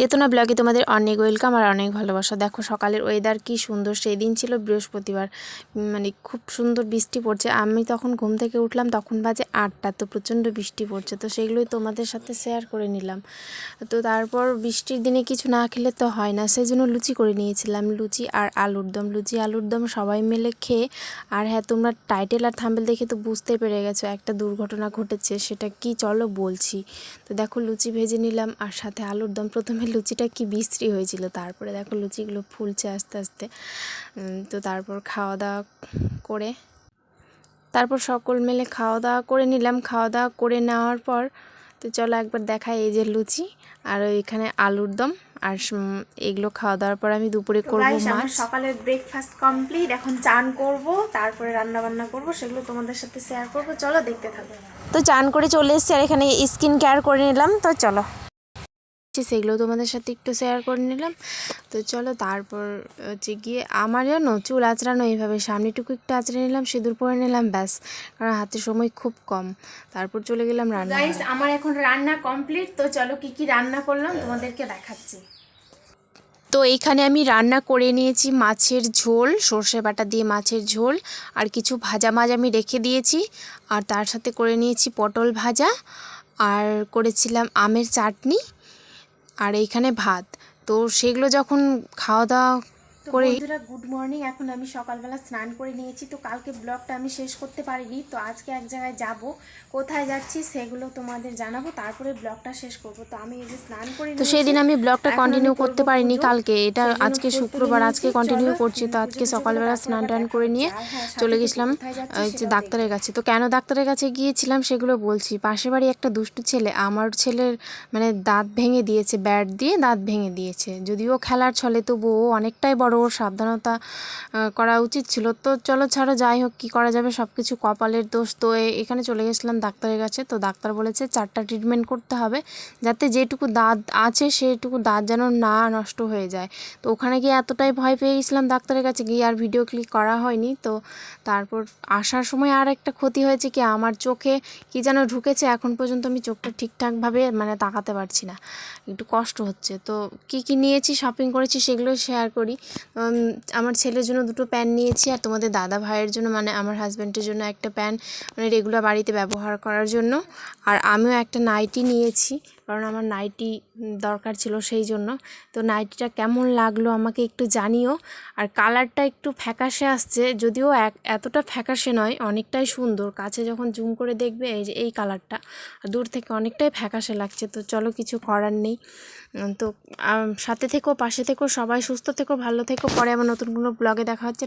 চেতনা ব্লগে তোমাদের অনেক ওয়েলকাম আর অনেক ভালোবাসা। দেখো সকালের ওয়েদার কি সুন্দর, সেই দিন ছিল বৃহস্পতিবার। মানে খুব সুন্দর বৃষ্টি পড়ছে। আমি তখন ঘুম থেকে উঠলাম, তখন বাজে আটটা, তো প্রচণ্ড বৃষ্টি পড়ছে। তো সেগুলোই তোমাদের সাথে শেয়ার করে নিলাম। তো তারপর বৃষ্টির দিনে কিছু না খেলে তো হয় না সেই জন্য লুচি করে নিয়েছিলাম, লুচি আর আলুর দম। লুচি, আলুর দম সবাই মিলে খেয়ে, আর হ্যাঁ তোমরা টাইটেল আর থাম্বেল দেখে তো বুঝতে পেরে গেছো, একটা দুর্ঘটনা ঘটেছে, সেটা কি চলো বলছি। তো দেখো লুচি ভেজে নিলাম, আর সাথে আলুর দম। প্রথমে লুচিটা কি বিশ্রী হয়েছিল। তারপরে দেখো লুচিগুলো ফুলছে আস্তে আস্তে। তো তারপর খাওয়া দাওয়া করে তারপর সকল মিলে খাওয়া দাওয়া করে নিলাম। খাওয়া দাওয়া করে নেওয়ার পর তো চলো একবার দেখাই এই যে লুচি আর ওইখানে আলুর দম। আর এগুলো খাওয়া দাওয়ার পর আমি দুপুরে করব মাছ। সকালের ব্রেকফাস্ট কমপ্লিট এখন চান করব তারপরে রান্না বান্না করব সেগুলো তোমাদের সাথে শেয়ার করব। চলো দেখতে থাকো। তো চান করে চলে এসেছি আর এখানে স্কিন কেয়ার করে নিলাম। তো চলো। সেগুলো তোমাদের সাথে একটু শেয়ার করে নিলাম। তো চলো তারপর হচ্ছে গিয়ে আমার জানো চুল আঁচড়ানো এইভাবে সামনেটুকু একটু আঁচড়ে নিলাম সিঁদুর পরে নিলাম ব্যাস। কারণ হাতে সময় খুব কম। তারপর চলে গেলাম রান্না। গাইস আমার এখন রান্না কমপ্লিট তো চলো কি কি রান্না করলাম তোমাদেরকে দেখাচ্ছি। তো এইখানে আমি রান্না করে নিয়েছি মাছের ঝোল সর্ষে বাটা দিয়ে মাছের ঝোল আর কিছু ভাজা মাছ আমি রেখে দিয়েছি। আর তার সাথে করে নিয়েছি পটল ভাজা আর করেছিলাম আমের চাটনি। আর এইখানে ভাত। তো সেগুলো যখন খাওয়া দাওয়া করে বন্ধুরা গুড মর্নিং এখন আমি সকালবেলা স্নান করে নিয়েছি। তো কালকে ব্লগটা আমি শেষ করতে পারিনি। তো আজকে এক জায়গায় যাব। কোথায় যাচ্ছি সেগুলো তোমাদের জানাব। তারপরে ব্লগটা শেষ করব। তো আমি এই যে স্নান করে তো নিয়েছি। সেই দিন আমি ব্লগটা কন্টিনিউ করতে পারিনি কালকে। এটা আজকে শুক্রবার। আজকে কন্টিনিউ করছি তো আজকে সকালবেলা স্নান টান করে নিয়ে হ্যাঁ, চলে গেছিলাম হচ্ছে ডাক্তারের কাছে। তো কেন ডাক্তারের কাছে গিয়েছিলাম সেগুলো বলছি। পাশের বাড়ি একটা দুষ্টু ছেলে আমার ছেলের মানে দাঁত ভেঙে দিয়েছে ব্যাট দিয়ে দাঁত ভেঙে দিয়েছে। যদিও খেলার ছলে তবু ও অনেকটাই বড় ওর সাবধানতা করা উচিত ছিল। তো চলো ছাড়ো, যাই হোক, কী করা যাবে সব কিছু কপালের দোষ। তো এখানে চলে গেছিলাম ডাক্তারের কাছে। তো ডাক্তার বলেছে চারটা ট্রিটমেন্ট করতে হবে, যাতে যেটুকু দাঁত আছে, সেটুকু দাঁত যেন না নষ্ট হয়ে যায়। তো ওখানে গিয়ে এতটাই ভয় পেয়ে গেছিলাম ডাক্তারের কাছে, গিয়ে আর ভিডিও ক্লিক করা হয়নি। তো তারপর আসার সময় আর একটা ক্ষতি হয়েছে কি, আমার চোখে কি যেন ঢুকেছে, এখন পর্যন্ত আমি চোখটা ঠিকঠাকভাবে মানে তাকাতে পারছি না। একটু কষ্ট হচ্ছে। তো কি কি নিয়েছি শপিং করেছি সেগুলো শেয়ার করি। আমার ছেলের জন্য দুটো প্যান নিয়েছি আর তোমাদের দাদা ভাইয়ের জন্য মানে আমার হাজব্যান্ডের জন্য একটা প্যান মানে রেগুলার বাড়িতে ব্যবহার করার জন্য। আর আমিও একটা নাইটি নিয়েছি। কারণ আমার নাইটি দরকার ছিল সেই জন্য। তো নাইটিটা কেমন লাগল আমাকে একটু জানিও। আর কালারটা একটু ফ্যাকাশে আসছে, যদিও এক, এতটা ফ্যাকাশে নয়, অনেকটাই সুন্দর। কাছে যখন জুম করে দেখবে, এই যে, এই কালারটা দূর থেকে অনেকটাই ফ্যাকাশে লাগছে, তো চলো কিছু করার নেই। তো সাথে থেকো, পাশে থেকো, সবাই সুস্থ থেকো, ভালো থেকো। পরে আবার নতুন কোনো ব্লগে দেখা হচ্ছে।